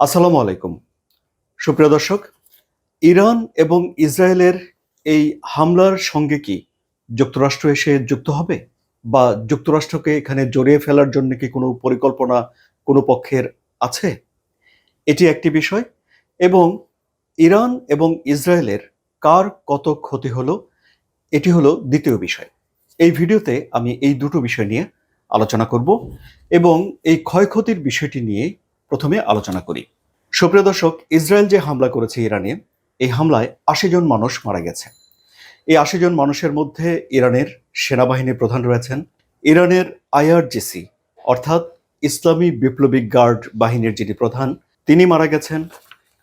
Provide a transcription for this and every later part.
আসসালামু আলাইকুম। সুপ্রিয় দর্শক, ইরান এবং ইসরায়েলের এই হামলার সঙ্গে কি যুক্তরাষ্ট্র এসে যুক্ত হবে? বা যুক্তরাষ্ট্রকে এখানে জড়িয়ে ফেলার জন্য কি কোনো পরিকল্পনা কোনো পক্ষের আছে? এটি একটি বিষয়। এবং ইরান এবং ইসরায়েলের কার কত ক্ষতি হলো? এটি হলো দ্বিতীয় বিষয়। এই ভিডিওতে আমি এই দুটো বিষয় নিয়ে আলোচনা করব এবং এই ক্ষয়ক্ষতির বিষয়টি নিয়ে প্রথমে আলোচনা করি। সুপ্রিয় দর্শক, ইসরায়েল যে হামলা করেছে ইরানে, এই হামলায় আশি জন মানুষ মারা গেছে। এই আশি জন মানুষের মধ্যে ইরানের সেনাবাহিনী প্রধান রয়েছেন। ইরানের আইআরজিসি, অর্থাৎ ইসলামী বিপ্লবী গার্ড বাহিনীর যিনি প্রধান, তিনি মারা গেছেন।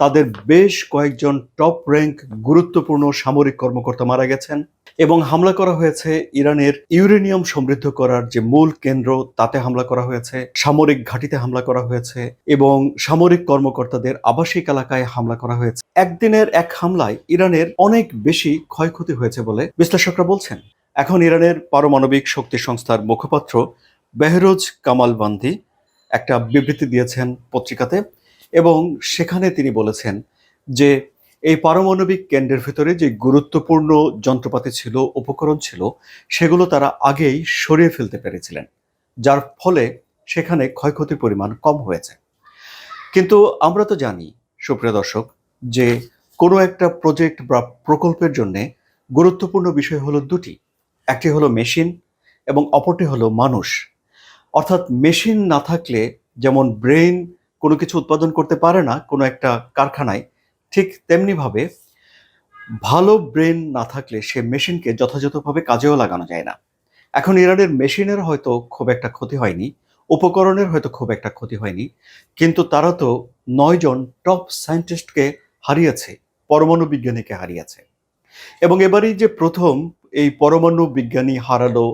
তাদের বেশ কয়েকজন টপ র্যাঙ্ক গুরুত্বপূর্ণ সামরিক কর্মকর্তা মারা গেছেন এবং হামলা করা হয়েছে ইরানের ইউরেনিয়াম সমৃদ্ধ করার যে মূল কেন্দ্র, তাতে হামলা করা হয়েছে, সামরিক ঘাঁটিতে হামলা করা হয়েছে এবং সামরিক কর্মকর্তাদের আবাসিক এলাকায় হামলা করা হয়েছে। একদিনের এক হামলায় ইরানের অনেক বেশি ক্ষয়ক্ষতি হয়েছে বলে বিশ্লেষকরা বলছেন। এখন ইরানের পারমাণবিক শক্তি সংস্থার মুখপাত্র বেহরোজ কামাল বান্দি একটা বিবৃতি দিয়েছেন পত্রিকাতে। এবং সেখানে তিনি বলেছেন যে এই পারমাণবিক কেন্দ্রের ভিতরে যে গুরুত্বপূর্ণ যন্ত্রপাতি ছিল, উপকরণ ছিল, সেগুলো তারা আগেই সরিয়ে ফেলতে পেরেছিলেন, যার ফলে সেখানে ক্ষয়ক্ষতির পরিমাণ কম হয়েছে। কিন্তু আমরা তো জানি, সুপ্রিয় দর্শক, যে কোনো একটা প্রজেক্ট বা প্রকল্পের জন্য গুরুত্বপূর্ণ বিষয় হলো দুটি, একটি হলো মেশিন এবং অপরটি হলো মানুষ। অর্থাৎ মেশিন না থাকলে যেমন ব্রেইন কোনো কিছু উৎপাদন করতে পারে না কোনো একটা কারখানায়, ঠিক তেমনিভাবে ভালো ব্রেন না থাকলে সে মেশিনকে যথাযথভাবে কাজেও লাগানো যায় না। এখন ইরানের মেশিনের হয়তো খুব একটা ক্ষতি হয়নি, উপকরণের হয়তো খুব একটা ক্ষতি হয়নি, কিন্তু তারা তো নয়জন টপ সায়েন্টিস্টকে হারিয়েছে, পরমাণু বিজ্ঞানীকে হারিয়েছে। এবং এবারই যে প্রথম এই পরমাণু বিজ্ঞানী হারালো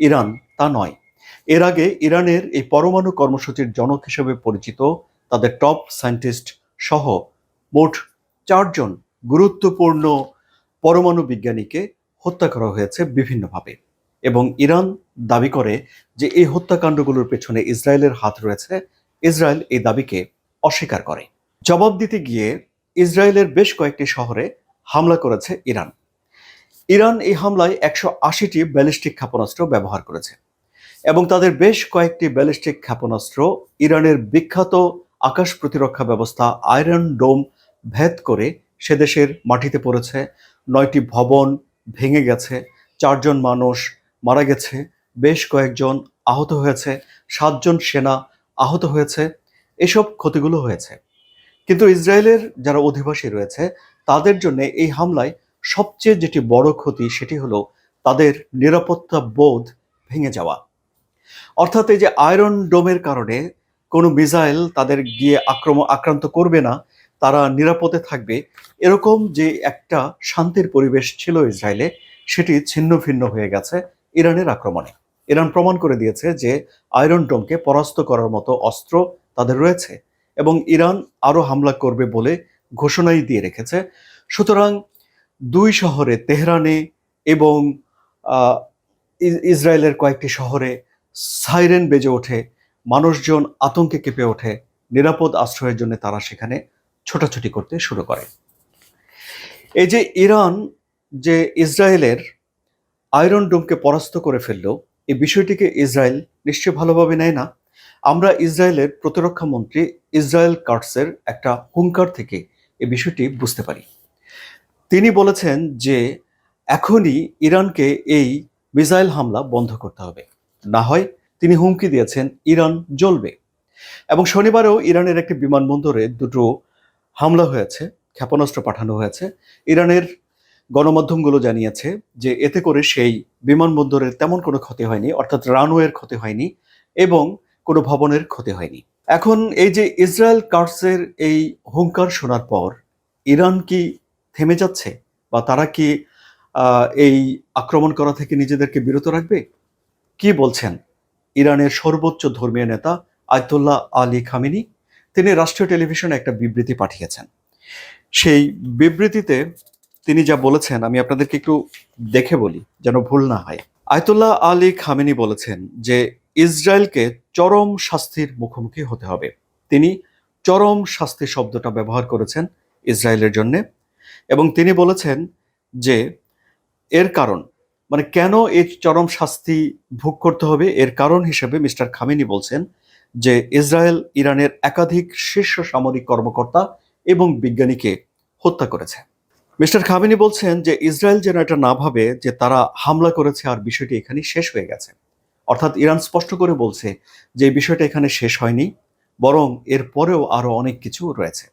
ইরান, তা নয়। এর আগে ইরানের এই পরমাণু কর্মসূচির জনক হিসেবে পরিচিত তাদের টপ সায়েন্টিস্ট সহ মোট চারজন গুরুত্বপূর্ণ পরমাণু বিজ্ঞানীকে হত্যা করা হয়েছে বিভিন্নভাবে এবং ইরান দাবি করে যে এই হত্যাকাণ্ডগুলোর পেছনে ইসরায়েলের হাত রয়েছে। ইসরায়েল এই দাবিকে অস্বীকার করে। জবাব দিতে গিয়ে ইসরায়েলের বেশ কয়েকটি শহরে হামলা করেছে ইরান। ইরান এই হামলায় একশো আশিটি ব্যালিস্টিক ক্ষেপণাস্ত্র ব্যবহার করেছে এবং তাদের বেশ কয়েকটি ব্যালিস্টিক ক্ষেপণাস্ত্র ইরানের বিখ্যাত আকাশ প্রতিরক্ষা ব্যবস্থা আয়রন ডোম ভেদ করে সে দেশের মাটিতে পড়েছে। নয়টি ভবন ভেঙে গেছে, চারজন মানুষ মারা গেছে, বেশ কয়েকজন আহত হয়েছে, সাতজন সেনা আহত হয়েছে, এসব ক্ষতিগুলো হয়েছে। কিন্তু ইসরায়েলের যারা অধিবাসী রয়েছে, তাদের জন্য এই হামলায় সবচেয়ে যেটি বড় ক্ষতি সেটি হলো তাদের নিরাপত্তা বোধ ভেঙে যাওয়া। অর্থাৎ এই যে আয়রন ডোমের কারণে কোনো মিসাইল তাদের গিয়ে আক্রমণ আক্রান্ত করবে না, তারা নিরাপদে থাকবে। এরকম যে একটা শান্তির পরিবেশ ছিল ইসরায়েলে, সেটি ছিন্ন ভিন্ন হয়ে গেছে ইরানের আক্রমণে। ইরান প্রমাণ করে দিয়েছে যে আয়রন ডোমকে পরাস্ত করার মতো অস্ত্র তাদের রয়েছে এবং ইরান আরও হামলা করবে বলে ঘোষণাই দিয়ে রেখেছে। সুতরাং দুই শহরে, তেহরানে এবং ইসরায়েলের কয়েকটি শহরে সাইরেন বেজে ওঠে মানুষজন আতঙ্কে কেঁপে ওঠে। নিরাপদ আশ্রয়ের জন্য তারা সেখানে ছোটাছুটি করতে শুরু করে। এই যে ইরান যে ইসরায়েলের আয়রন ডোমকে পরাস্ত করে ফেলল, এই বিষয়টিকে ইসরায়েল নিশ্চয়ই ভালোভাবে নেয় না। আমরা ইসরায়েলের প্রতিরক্ষা মন্ত্রী ইসরায়েল কার্টসের একটা হুঙ্কার থেকে এই বিষয়টি বুঝতে পারি। তিনি বলেছেন যে, এখনই ইরানকে এই মিসাইল হামলা বন্ধ করতে হবে। না হয় তিনি হুমকি দিয়েছেন ইরান জ্বলবে। এবং শনিবারেও ইরানের একটি বিমানবন্দরে দুটো হামলা হয়েছে, ক্ষেপণাস্ত্র পাঠানো হয়েছে। ইরানের গণমাধ্যমগুলো জানিয়েছে যে এতে করে সেই বিমানবন্দরের তেমন কোনো ক্ষতি হয়নি, অর্থাৎ রানওয়ের ক্ষতি হয়নি এবং কোনো ভবনের ক্ষতি হয়নি। এখন এই যে ইসরায়েল কার্সের এই হুঙ্কার শোনার পর ইরান কি থেমে যাচ্ছে বা তারা কি এই আক্রমণ করা থেকে নিজেদেরকে বিরত রাখবে? কি বলছেন ইরানের সর্বোচ্চ ধর্মীয় নেতা আয়তুল্লাহ আলী খামিনি তিনি রাষ্ট্রীয় টেলিভিশনে একটা বিবৃতি পাঠিয়েছেন। সেই বিবৃতিতে তিনি যা বলেছেন, আমি আপনাদেরকে একটু দেখে বলি, যেন ভুল না হয়। আয়তুল্লাহ আলী খামেনি বলেছেন যে, ইসরায়েলকে চরম শাস্তির মুখোমুখি হতে হবে। তিনি চরম শাস্তি শব্দটা ব্যবহার করেছেন ইসরায়েলের জন্যে এবং তিনি বলেছেন যে, এর কারণ মানে কেন এই চরম শাস্তি ভোগ করতে হবে? এর কারণ হিসেবে মিস্টার খামিনি বলছেন যে ইসরায়েল ইরানের একাধিক শীর্ষ সামরিক কর্মকর্তা এবং বিজ্ঞানীকে হত্যা করেছে। মিস্টার খামিনি বলছেন যে ইসরায়েল যেন এটা না ভাবে যে তারা হামলা করেছে আর বিষয়টি এখানে শেষ হয়ে গেছে। অর্থাৎ ইরান স্পষ্ট করে বলছে যে বিষয়টা এখানে শেষ হয়নি, বরং এর পরেও আরও অনেক কিছু রয়েছে।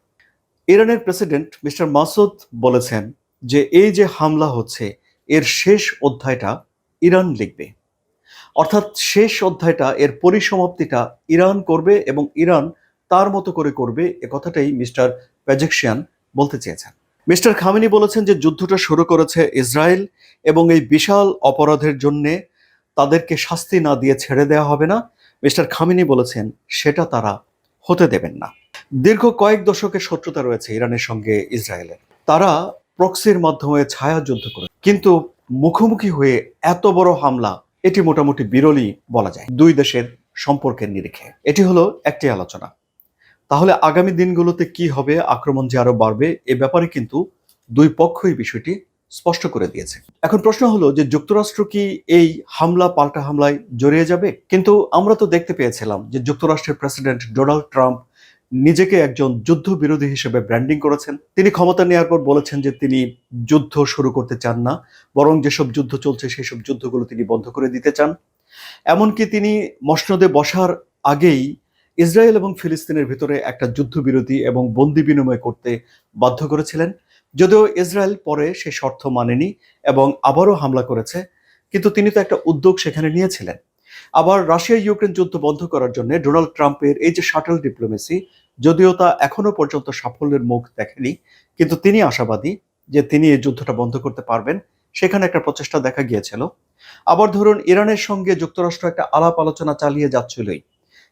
ইরানের প্রেসিডেন্ট মিস্টার মাসুদ বলেছেন যে এই যে হামলা হচ্ছে এর শেষ অধ্যায়টা ইরান লিখবে। অর্থাৎ শেষ অধ্যায়টা, এর পরিসমাপ্তিটা ইরান করবে এবং ইরান তার মতো করে করবে এ কথাটাই মিস্টার প্যাজেকশিয়ান বলতে চেয়েছেন। মিস্টার খামিনি বলেছেন যে যুদ্ধটা শুরু করেছে ইসরায়েল এবং এই বিশাল অপরাধের জন্যে তাদেরকে শাস্তি না দিয়ে ছেড়ে দেওয়া হবে না। মিস্টার খামিনি বলেছেন, সেটা তারা হতে দেবেন না। দীর্ঘ কয়েক দশকের শত্রুতা রয়েছে ইরানের সঙ্গে ইসরায়েলের। তারা প্রক্সির মাধ্যমে ছায়া যুদ্ধ করে। কিন্তু মুখোমুখি হয়ে এত বড় হামলা, এটি মোটামুটি বিরলই বলা যায়। দুই দেশের সম্পর্কের নিরিখে। এটি হলো একটি আলোচনা। তাহলে আগামী দিনগুলোতে কি হবে, আক্রমণ যে আরও বাড়বে, এ ব্যাপারে কিন্তু দুই পক্ষই বিষয়টি স্পষ্ট করে দিয়েছে। এখন প্রশ্ন হলো যে যুক্তরাষ্ট্র কি এই হামলা, পাল্টা হামলায় জড়িয়ে যাবে? কিন্তু আমরা তো দেখতে পেয়েছিলাম যে যুক্তরাষ্ট্রের প্রেসিডেন্ট ডোনাল্ড ট্রাম্প নিজেকে একজন যুদ্ধ বিরোধী হিসেবে ব্র্যান্ডিং করেছেন। তিনি ক্ষমতা নেওয়ার পর বলেছেন যে তিনি যুদ্ধ শুরু করতে চান না, বরং যেসব যুদ্ধ চলছে সেই সব যুদ্ধগুলো তিনি বন্ধ করে দিতে চান। এমনকি তিনি মসনদে বসার আগেই ইসরায়েল এবং ফিলিস্তিনের ভিতরে একটা যুদ্ধবিরতি এবং বন্দি বিনিময় করতে বাধ্য করেছিলেন। যদিও ইসরায়েল পরে সে শর্ত মানেনি এবং আবারও হামলা করেছে, কিন্তু তিনি তো একটা উদ্যোগ সেখানে নিয়েছিলেন। আবার রাশিয়া ইউক্রেন যুদ্ধ বন্ধ করার জন্য ডোনাল্ড ট্রাম্পের এই যে শাটল ডিপ্লোমেসি, যদিও তা এখনও পর্যন্ত সাফল্যের মুখ দেখেনি, কিন্তু তিনি আশাবাদী যে তিনি এই যুদ্ধটা বন্ধ করতে পারবেন। সেখানে একটা প্রচেষ্টা দেখা গিয়েছিল। আবার ধরুন, ইরানের সঙ্গে যুক্তরাষ্ট্র একটা আলাপ আলোচনা চালিয়ে যাচ্ছিলই,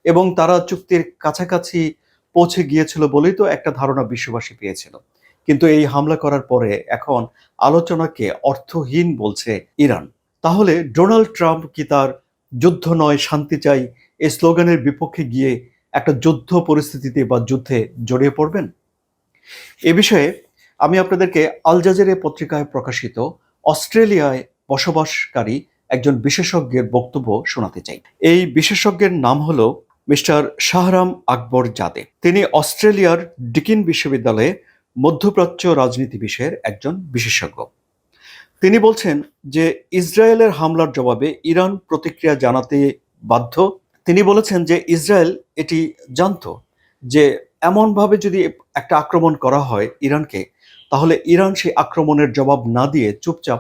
এবং তারা চুক্তির কাছাকাছি পৌঁছে গিয়েছিল বলেই তো একটা ধারণা বিশ্ববাসী পেয়েছিল। কিন্তু এই হামলা করার পরে এখন আলোচনাকে অর্থহীন বলছে ইরান। তাহলে ডোনাল্ড ট্রাম্প কি তার যুদ্ধ নয়, শান্তি চাই। এই স্লোগানের বিপক্ষে গিয়ে একটা যুদ্ধ পরিস্থিতিতে বা যুদ্ধে জড়িয়ে পড়বেন? এ বিষয়ে আমি আপনাদেরকে আল জাজেরে পত্রিকায় প্রকাশিত অস্ট্রেলিয়ায় বসবাসকারী একজন বিশেষজ্ঞের বক্তব্য শোনাতে চাই। এই বিশেষজ্ঞের নাম হলো মিস্টার শাহরাম আকবর জাদে। তিনি অস্ট্রেলিয়ার ডিকিন বিশ্ববিদ্যালয়ে মধ্যপ্রাচ্য রাজনীতি বিষয়ের একজন বিশেষজ্ঞ। তিনি বলছেন যে ইসরায়েলের হামলার জবাবে ইরান প্রতিক্রিয়া জানাতে বাধ্য। তিনি বলেছেন যে ইসরায়েল এটি জানত যে এমনভাবে যদি একটা আক্রমণ করা হয় ইরানকে, তাহলে ইরান সেই আক্রমণের জবাব না দিয়ে চুপচাপ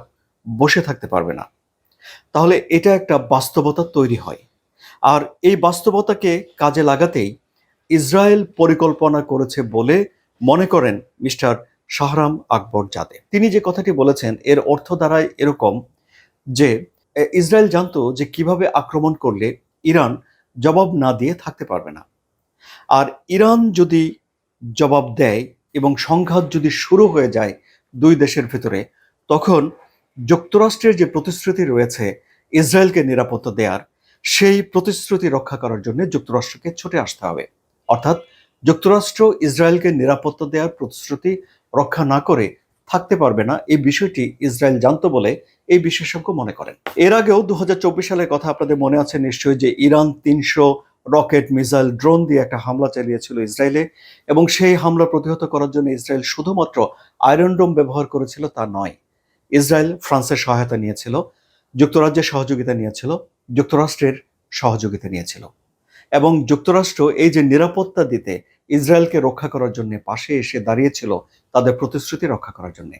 বসে থাকতে পারবে না। তাহলে এটা একটা বাস্তবতা তৈরি হয়। আর এই বাস্তবতাকে কাজে লাগাতেই ইসরায়েল পরিকল্পনা করেছে বলে মনে করেন মিস্টার শাহরাম আকবর জাদে। তিনি যে কথাটি বলেছেন, এর অর্থ দ্বারায় এরকম যে ইসরায়েল জানতো যে কীভাবে আক্রমণ করলে ইরান জবাব না দিয়ে থাকতে পারবে না। আর ইরান যদি জবাব দেয় এবং সংঘাত যদি শুরু হয়ে যায় দুই দেশের ভিতরে, তখন যুক্তরাষ্ট্রের যে প্রতিশ্রুতি রয়েছে ইসরায়েলকে নিরাপত্তা দেওয়ার সেই প্রতিশ্রুতি রক্ষা করার জন্য যুক্তরাষ্ট্রকে ছুটে আসতে হবে। অর্থাৎ যুক্তরাষ্ট্র ইসরায়েলকে নিরাপত্তা দেওয়ার প্রতিশ্রুতি রক্ষা না করে থাকতে পারবে না, এই বিষয়টি ইসরায়েল জানত বলে এই বিশেষজ্ঞ মনে করেন। এর আগেও দু হাজার চব্বিশ সালের কথা আপনাদের মনে আছে নিশ্চয়ই যে ইরান তিনশো রকেট মিসাইল ড্রোন দিয়ে একটা হামলা চালিয়েছিল ইসরায়েলে এবং সেই হামলা প্রতিহত করার জন্য ইসরায়েল শুধুমাত্র আয়রন ডোম ব্যবহার করেছিল তা নয়। ইসরায়েল ফ্রান্সের সহায়তা নিয়েছিল, যুক্তরাজ্যের সহযোগিতা নিয়েছিল, যুক্তরাষ্ট্রের সহযোগিতা নিয়েছিল। এবং যুক্তরাষ্ট্র এই যে নিরাপত্তা দিতে ইসরায়েলকে রক্ষা করার জন্য পাশে এসে দাঁড়িয়েছিল, তাদের প্রতিশ্রুতি রক্ষা করার জন্য।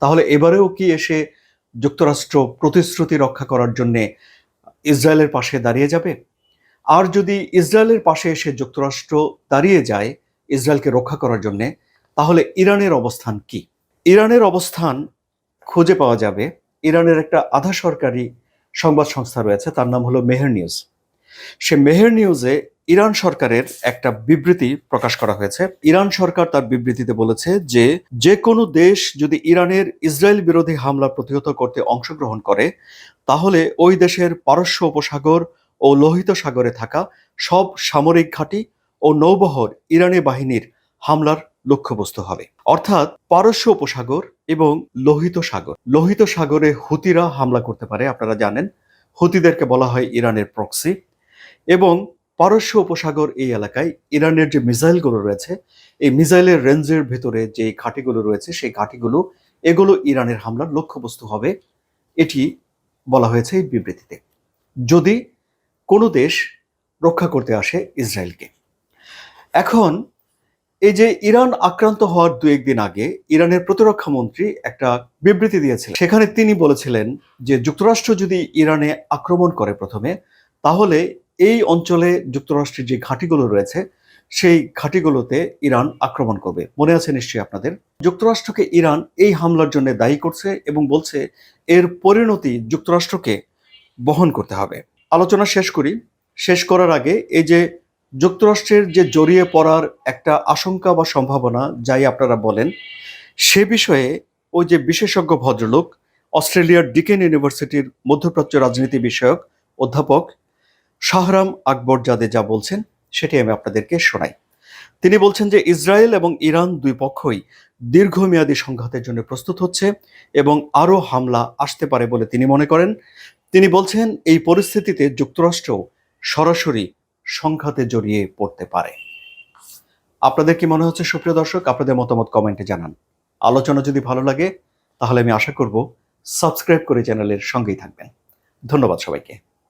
তাহলে এবারেও কি এসে যুক্তরাষ্ট্র প্রতিশ্রুতি রক্ষা করার জন্য ইসরায়েলের পাশে দাঁড়িয়ে যাবে? আর যদি ইসরায়েলের পাশে এসে যুক্তরাষ্ট্র দাঁড়িয়ে যায় ইসরায়েলকে রক্ষা করার জন্য, তাহলে ইরানের অবস্থান কি? ইরানের অবস্থান খুঁজে পাওয়া যাবে। ইরানের একটা আধা সরকারি সংবাদ সংস্থা রয়েছে, তার নাম হলো মেহের নিউজ। সে মেহের নিউজে ইরান সরকারের একটা বিবৃতি প্রকাশ করা হয়েছে। ইরান সরকার তার বিবৃতিতে বলেছে যে যে কোনো দেশ যদি ইরানের ইসরায়েল বিরোধী হামলা প্রতিহত করতে অংশগ্রহণ করে, তাহলে ওই দেশের পারস্য উপসাগর ও লোহিত সাগরে থাকা সব সামরিক ঘাঁটি ও নৌবহর ইরানি বাহিনীর হামলার লক্ষ্যবস্তু হবে। অর্থাৎ পারস্য উপসাগর এবং লোহিত সাগর। লোহিত সাগরে হুতিরা হামলা করতে পারে, আপনারা জানেন। হুতিদেরকে বলা হয় ইরানের প্রক্সি। এবং পারস্য উপসাগর এই এলাকায় ইরানের যে মিসাইলগুলো রয়েছে, এই মিসাইলের রেঞ্জের ভেতরে যে ঘাঁটিগুলো রয়েছে, সেই ঘাঁটিগুলো, এগুলো ইরানের হামলার লক্ষ্যবস্তু হবে, এটি বলা হয়েছে এই বিবৃতিতে। যদি কোনো দেশ রক্ষা করতে আসে ইসরায়েলকে। এখন, এই যে ইরান আক্রান্ত হওয়ার দু একদিন আগে ইরানের প্রতিরক্ষা মন্ত্রী একটা বিবৃতি দিয়েছিলেন। সেখানে তিনি বলেছিলেন যে যুক্তরাষ্ট্র যদি ইরানে আক্রমণ করে প্রথমে তাহলে এই অঞ্চলে যুক্তরাষ্ট্রের যে ঘাঁটিগুলো রয়েছে, সেই ঘাঁটিগুলোতে ইরান আক্রমণ করবে। মনে আছে নিশ্চয়ই আপনাদের? যুক্তরাষ্ট্রকে ইরান এই হামলার জন্য দায়ী করছে এবং বলছে এর পরিণতি যুক্তরাষ্ট্রকে বহন করতে হবে। আলোচনা শেষ করি। শেষ করার আগে এই যে যুক্তরাষ্ট্রের যে জড়িয়ে পড়ার একটা আশঙ্কা বা সম্ভাবনা, যাই আপনারা বলেন, সে বিষয়ে ওই যে বিশেষজ্ঞ ভদ্রলোক, অস্ট্রেলিয়ার ডিকেন ইউনিভার্সিটির মধ্যপ্রাচ্য রাজনীতি বিষয়ক অধ্যাপক শাহরাম আকবর জাদে যা বলছেন, সেটি আমি আপনাদেরকে শোনাই। তিনি বলছেন যে ইসরায়েল এবং ইরান দুই পক্ষই দীর্ঘমেয়াদী সংঘাতের জন্য প্রস্তুত হচ্ছে এবং আরও হামলা আসতে পারে বলে তিনি মনে করেন। তিনি বলছেন, এই পরিস্থিতিতে যুক্তরাষ্ট্র সরাসরি সংঘাতে জড়িয়ে পড়তে পারে। আপনাদের কি মনে হচ্ছে, সুপ্রিয় দর্শক? আপনাদের মতামত কমেন্টে জানান। আলোচনা যদি ভালো লাগে, তাহলে আমি আশা করব, সাবস্ক্রাইব করে চ্যানেলের সঙ্গেই থাকবেন। ধন্যবাদ সবাইকে।